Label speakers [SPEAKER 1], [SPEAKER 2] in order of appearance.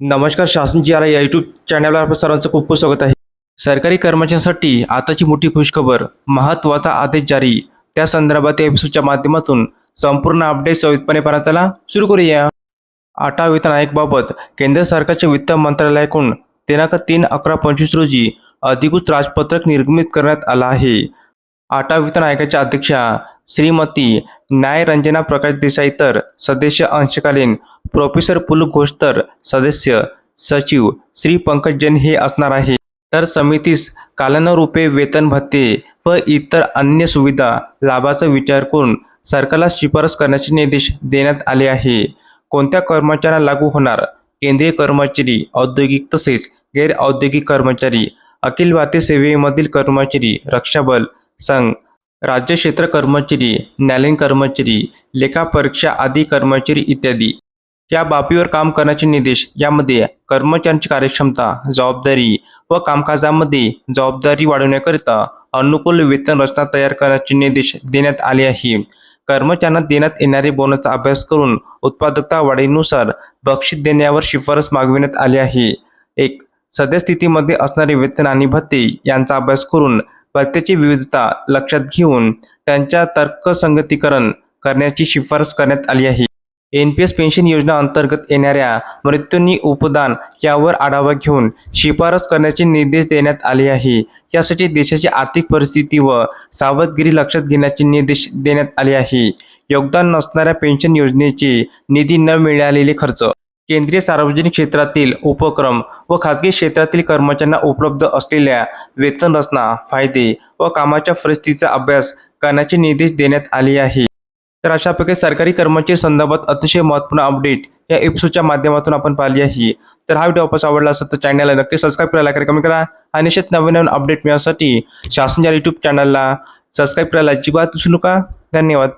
[SPEAKER 1] नमस्कार शासनची या यूट्यूब चॅनलवर आपलं सर्वांचं खूप खूप स्वागत आहे. सरकारी कर्मचाऱ्यांसाठी आताची मोठी खुशखबर महत्त्वाचा आदेश जारी. त्या संदर्भात एपिसोडच्या माध्यमातून संपूर्ण अपडेट सविस्तरपणे पाहण्याला सुरू करूया. आटा वेतन आयोगाबाबत केंद्र सरकारच्या वित्त मंत्रालयाकडून दिनांक तीन अकरा पंचवीस रोजी अधिकृत राजपत्रक निर्गमित करण्यात आला आहे. आठा आयोगाच्या अध्यक्षा श्रीमती न्याय रंजना प्रकाश देसाई तर सदस्य अंशकालीन प्रोफेसर पुलक घोषतर सदस्य सचिव श्री पंकज जैन हे असणार आहे. तर समितीस कालानुरूपे वेतन भत्ते व इतर अन्य सुविधा लाभाचा विचार करून सरकारला शिफारस करण्याचे निर्देश देण्यात आले आहे. कोणत्या कर्मचाऱ्यांना लागू होणार? केंद्रीय कर्मचारी औद्योगिक तसेच गैर औद्योगिक कर्मचारी अखिल भारतीय सेवेमधील कर्मचारी रक्षाबल संघ राज्य क्षेत्र कर्मचारी न्यायालयीन कर्मचारी लेखापरीक्षा आदी कर्मचारी इत्यादी. या बाबीवर काम करण्याचे निर्देश यामध्ये कर्मचाऱ्यांची कार्यक्षमता जबाबदारी व कामकाजामध्ये जबाबदारी वाढवण्याकरिता अनुकूल वेतन रचना तयार करण्याचे निर्देश देण्यात आले आहे. कर्मचाऱ्यांना देण्यात येणारे बोनसचा अभ्यास करून उत्पादकता वाढीनुसार बक्षीस देण्यावर शिफारस मागविण्यात आली आहे. एक सद्यस्थितीमध्ये असणारे वेतन आणि भत्ते यांचा अभ्यास करून भत्तेची विविधता लक्षात घेऊन त्यांच्या तर्कसंगतीकरण करण्याची शिफारस करण्यात आली आहे. एन पी एस पेन्शन योजना अंतर्गत येणाऱ्या मृत्यूंनी उपदान यावर आढावा घेऊन शिफारस करण्याचे निर्देश देण्यात आले आहे. यासाठी देशाची आर्थिक परिस्थिती व सावधगिरी लक्षात घेण्याचे निर्देश देण्यात आले आहे. योगदान नसणाऱ्या पेन्शन योजनेचे निधी न मिळालेले खर्च केंद्रीय सार्वजनिक क्षेत्रातील उपक्रम व खाजगी क्षेत्रातील कर्मचाऱ्यांना उपलब्ध असलेल्या वेतन रचना फायदे व कामाच्या परिस्थितीचा अभ्यास करण्याचे निर्देश देण्यात आले आहे. तर अशा प्रकारे सरकारी कर्मचारी संदर्भात अतिशय महत्त्वपूर्ण अपडेट या एपिसोडच्या माध्यमातून आपण पाहिली आहे. तर हा व्हिडिओ वापस आवडला असेल तर चॅनलला नक्की सबस्क्राईब करायला करा कमी करा आणि निश्चित नवीन नवीन अपडेट मिळवण्यासाठी शासनच्या यूट्यूब चॅनलला सबस्क्राईब करायला अजिबात विसरू नका. धन्यवाद.